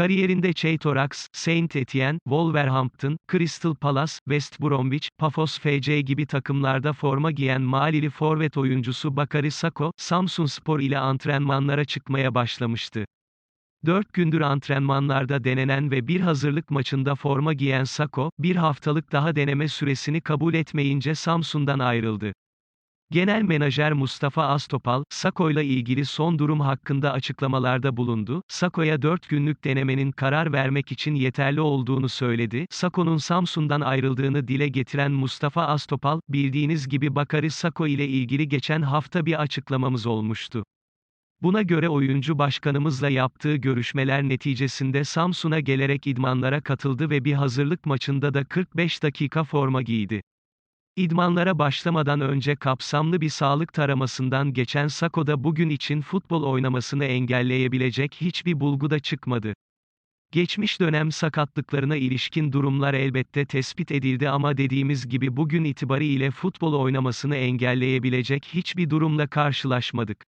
Kariyerinde Chaytorax, Saint Etienne, Wolverhampton, Crystal Palace, West Bromwich, Pafos FC gibi takımlarda forma giyen Malili forvet oyuncusu Bakary Sako, Samsunspor ile antrenmanlara çıkmaya başlamıştı. 4 gündür antrenmanlarda denenen ve bir hazırlık maçında forma giyen Sako, bir haftalık daha deneme süresini kabul etmeyince Samsun'dan ayrıldı. Genel menajer Mustafa Astopal, Sako'yla ilgili son durum hakkında açıklamalarda bulundu. Sako'ya 4 günlük denemenin karar vermek için yeterli olduğunu söyledi. Sako'nun Samsun'dan ayrıldığını dile getiren Mustafa Astopal, bildiğiniz gibi Bakari Sako ile ilgili geçen hafta bir açıklamamız olmuştu. Buna göre oyuncu başkanımızla yaptığı görüşmeler neticesinde Samsun'a gelerek idmanlara katıldı ve bir hazırlık maçında da 45 dakika forma giydi. İdmanlara başlamadan önce kapsamlı bir sağlık taramasından geçen Sako'da bugün için futbol oynamasını engelleyebilecek hiçbir bulgu da çıkmadı. Geçmiş dönem sakatlıklarına ilişkin durumlar elbette tespit edildi ama dediğimiz gibi bugün itibariyle futbol oynamasını engelleyebilecek hiçbir durumla karşılaşmadık.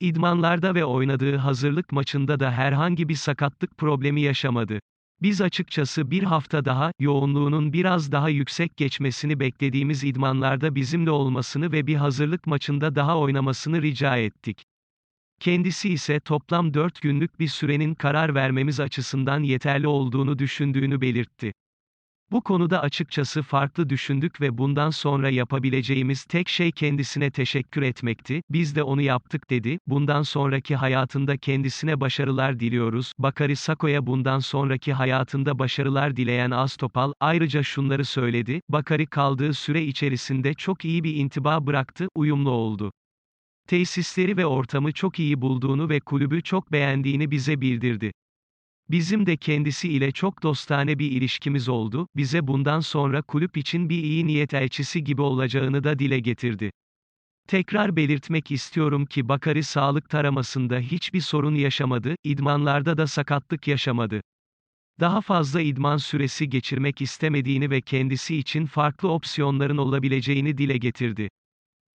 İdmanlarda ve oynadığı hazırlık maçında da herhangi bir sakatlık problemi yaşamadı. Biz açıkçası bir hafta daha, yoğunluğunun biraz daha yüksek geçmesini beklediğimiz idmanlarda bizimle olmasını ve bir hazırlık maçında daha oynamasını rica ettik. Kendisi ise toplam 4 günlük bir sürenin karar vermemiz açısından yeterli olduğunu düşündüğünü belirtti. Bu konuda açıkçası farklı düşündük ve bundan sonra yapabileceğimiz tek şey kendisine teşekkür etmekti, biz de onu yaptık dedi, bundan sonraki hayatında kendisine başarılar diliyoruz, Bakari Sako'ya bundan sonraki hayatında başarılar dileyen Astopal, ayrıca şunları söyledi, Bakari kaldığı süre içerisinde çok iyi bir intiba bıraktı, uyumlu oldu. Tesisleri ve ortamı çok iyi bulduğunu ve kulübü çok beğendiğini bize bildirdi. Bizim de kendisi ile çok dostane bir ilişkimiz oldu, bize bundan sonra kulüp için bir iyi niyet elçisi gibi olacağını da dile getirdi. Tekrar belirtmek istiyorum ki Bakari sağlık taramasında hiçbir sorun yaşamadı, idmanlarda da sakatlık yaşamadı. Daha fazla idman süresi geçirmek istemediğini ve kendisi için farklı opsiyonların olabileceğini dile getirdi.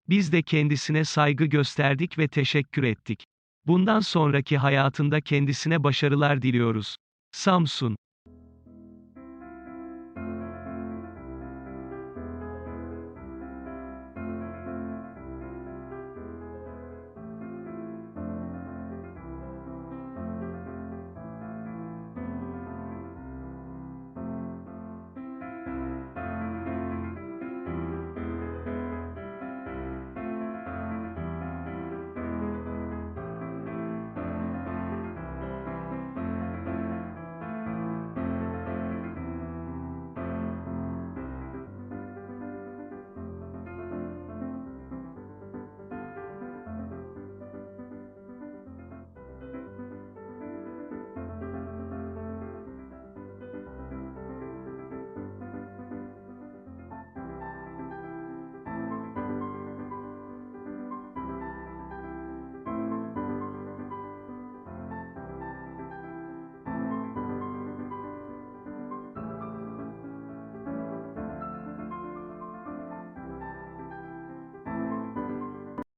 Biz de kendisine saygı gösterdik ve teşekkür ettik. Bundan sonraki hayatında kendisine başarılar diliyoruz. Samsun